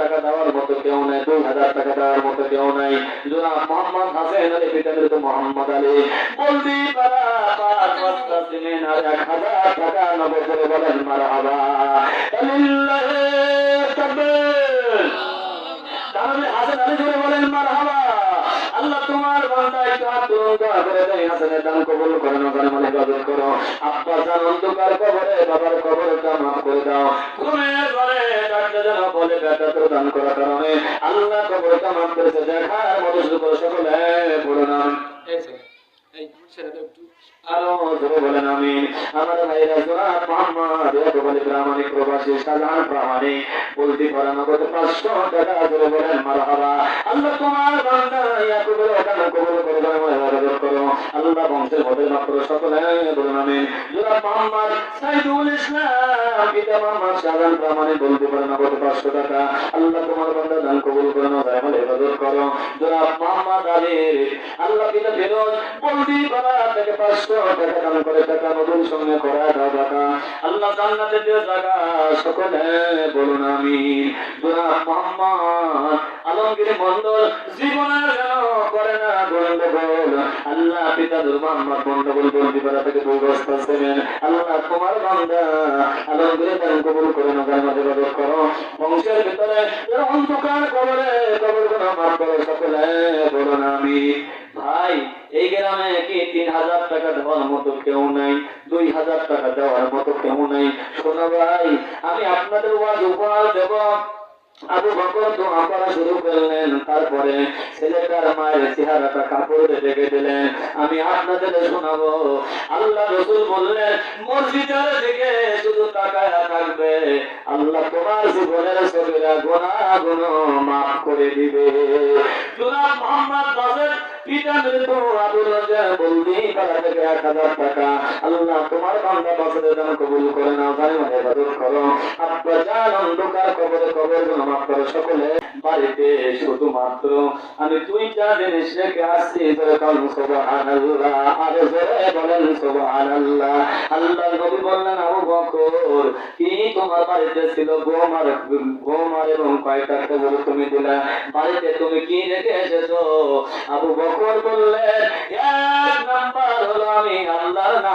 টাকা দেওয়ার মতো কেউ নাই, দুই হাজার টাকা দেওয়ার মতো কেউ নাই। জনাব মোহাম্মদ হাসেন আলী পিতামের তো মোহাম্মদ আলী। বলদি পারা এক হাজার টাকা নগদ করে বলেন মারা তুলুন দোয়া করে দেয় হাসানের দান কবুল করে নগরে মানে ইবাদত করো। আব্বা জান অন্ধকার কবরে বাবার কবরটা মাফ করে দাও। ঘুমের ঘরে ডাকতে যেন বলে বেটা তো দান করার কারণে আল্লাহ কবরটা মাফ করেছে দেখার মতো শুরু সকলে পড়ো না এই ছেলে, এই ছেলেটা একটু। আরও ধরে বলেন আমি আমার ভাইরা জোনাব মোহাম্মদ ইয়াকুব প্রামাণিক প্রবাসী শাহজাহান প্রামাণিক বলতে পারেন পাঁচশো টাকা ধরে বলেন মারহাবা। আল্লাহ তোমার বান্দা ইয়াকুবের আল্লাহ বংশের মধ্যে মাত্র সকলে, বলেন আমি জোনাব মোহাম্মদ সাইদুল ইসলাম, পিতা মোহাম্মদ শাহজাহান প্রামাণিক বলতে পারেন কত পাঁচশো টাকা। আল্লাহ তোমার বান্দা দান কবুল করে নাও আমার ইবাদত করো। জোনাব মোহাম্মদ আলীর আল্লাহ পিতা ফেরোজ বলতে পারা থেকে পাঁচশো টাকা দান করে টাকা, নতুন সঙ্গে করা দাও টাকা। আল্লাহ জান্নাতে দিও জায়গা, সকলে বলুন আমি জনাব মোহাম্মদ আলমগীর মন্ডল জীবনের না আল্লাহ পিতা মোহাম্মদ গন্ডগোল বলতে থেকে দুই বস্তা আল্লাহ তোমার বান্দা, আলমগীর দান কবুল করে না গায়ে মাঝে বাদক করো। বংশের ভিতরে অন্ধকার কবরে কবরগুলো মাফ করো সকলে বলুন আমি। ভাই, এই গ্রামে কি তিন হাজার টাকা দেওয়ার মতো কেউ নাই? দুই হাজার টাকা দেওয়ার মতো কেউ নাই? শোনা ভাই, আমি আপনাদের উপহার দেব। আবু বকর দোয়া করা শুরু করলেন, তারপরে ছেলেটার মায়ের চেহারাটা কাপড়ে ঢেকে দিলেন। আমি আপনাদের শোনাবো, আল্লাহ রসুল বললেন, মসজিদের দিকে শুধু তাকায় থাকবে, আল্লাহ তোমার জীবনের ছবিরা গোনা গুণ মাফ করে দিবে। জনাব মোহাম্মদ বাসের পিতা মৃত্যু আবুল রাজা বলদি তারা থেকে এক হাজার টাকা, আল্লাহ আমি দুইটা জিনিস রেখে আসছি সুবহানাল্লাহ, আর জোরে বলেন সুবহানাল্লাহ। আল্লাহ নবী বললেন কি তোমার বাড়িতে ছিল গোমার গোমার এবং কয়েকটা খবর তুমি দিলা? বাড়িতে তুমি কি রেখে এসেছ? আবু বকর বললেন, এক নাম্বার হলো আমি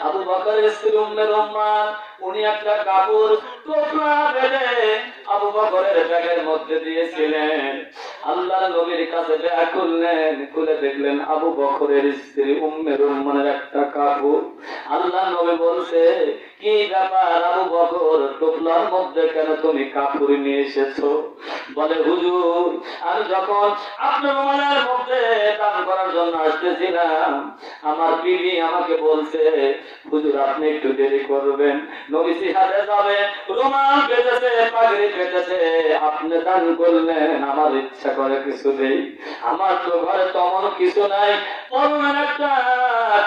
আবু বকরের স্ত্রী উম্মে রহমান, উনি একটা কাপড় টুকরা বেঁধে আবু বকরের ব্যাগের মধ্যে দিয়েছিলেন। দেখলেন আবু রহমানের একটা কাপড়। আল্লাহ নবী বলছে আমার বিবি আমাকে বলছে, হুজুর, আপনি একটু দেরি করবেন। হাতে যাবে, রুমাল পাগড়ি আপনি দান করলেন, আমার ইচ্ছা করে কিছু নেই। আমার তো ঘরে তেমন কিছু নাই একটা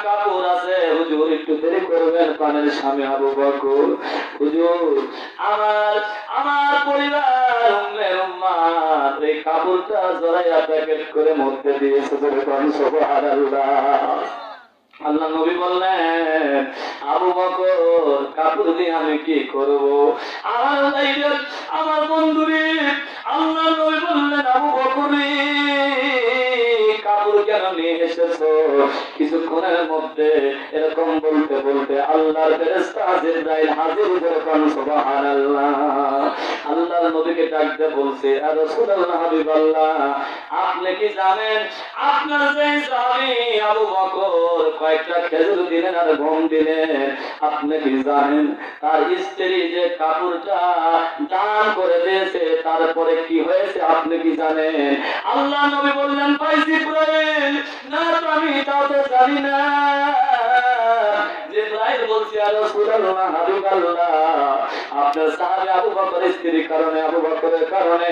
কাপড় আছে। হুজুর, একটু দেরি করবেন, পানের স্বামী আবু বকর হুজুর আল্লাহ নবী বললেন, আবু বকর, কাপড় দিয়ে আমি কি করব? আমার আমার বন্ধুরে আল্লাহ নবী বললেন, আবু বকরে কেন নিয়ে এসেছ কিছুক্ষণের মধ্যে এরকম বলতে বলতে আল্লাহর হাজির বলছে আর রাসূলুল্লাহ, হাবিবাল্লাহ, আপনি কি জানেন? আপনার যে স্বামী আবু বকর কয়েকটা খেজুর দিলেন আর গম দিলেন, আপনি কি জানেন? তার স্ত্রী যে কাপড়টা দান করে দিয়েছে, তারপরে কি হয়েছে আপনি কি জানেন? আল্লাহ নবী বললেন না তো আমি তাও তো জানি না। জিব্রাইল বলছি আর রাসূলুল্লাহ হাবিবাল্লাহ আপনার সাহাবী আবু বকরের স্ত্রীর কারণে, আবু বকরের কারণে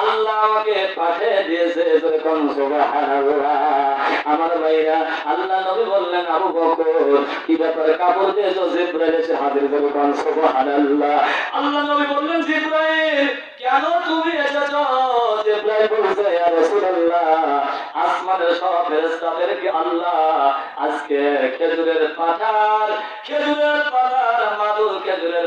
আল্লাহ আমাকে পাঠিয়ে দিয়েছে, যেরকম সুবহানাল্লাহ। আমার ভাইরা, আল্লাহ নবী বললেন, আবু বকর, কি ব্যাপারে কাপড় দিয়েছ? জিব্রাইল এসে হাজির, যেরকম সুবহানাল্লাহ। আল্লাহ নবী বললেন, জিব্রাইল, কেন তুমি এসেছ? জিব্রাইল বলছে, ইয়া রাসূলুল্লাহ, আসমানের সব ফেরেশতাদেরকে আল্লাহ আজকে খেজুরের পাতার খেজুরের পাতার মাদুর খেজুরের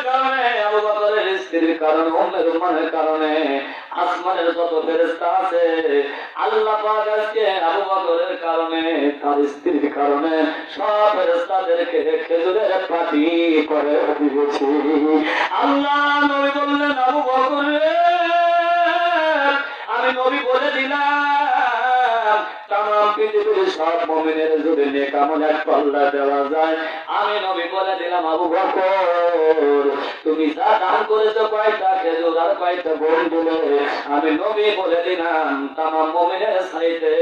স্ত্রীর কারণে উম্মের উম্মানের কারণে, আসমানের যত ফেরেশতা আছে, আল্লাহ পাক আবু বকরের কারণে, তার স্ত্রীর কারণে সব ফেরেশতাদেরকে খেজুরের পাটি করে দিয়েছি। আল্লাহ নবী বললেন, আবু বকর আমি নবী বলে দিলাম পৃথিবীর সব মমিনের জুড়ে যদি নেকামল এক পাল্লা দেওয়া যায়, আমি নবী বলে দিলাম, আবু বকর, তুমি যা দান করেছ কয়টা খেজুর আর কয়টা বোন দিলে? আমি নবী বলে দিলাম তাম মমিনের সাইতে,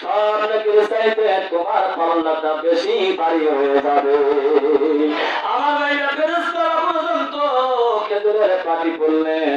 সব নাকির সাইতে তোমার পাল্লাটা বেশি ভারী হয়ে যাবে। আমার ভাইরা ফেরেস্তারা পর্যন্ত খেজুরের পাটি পড়লেন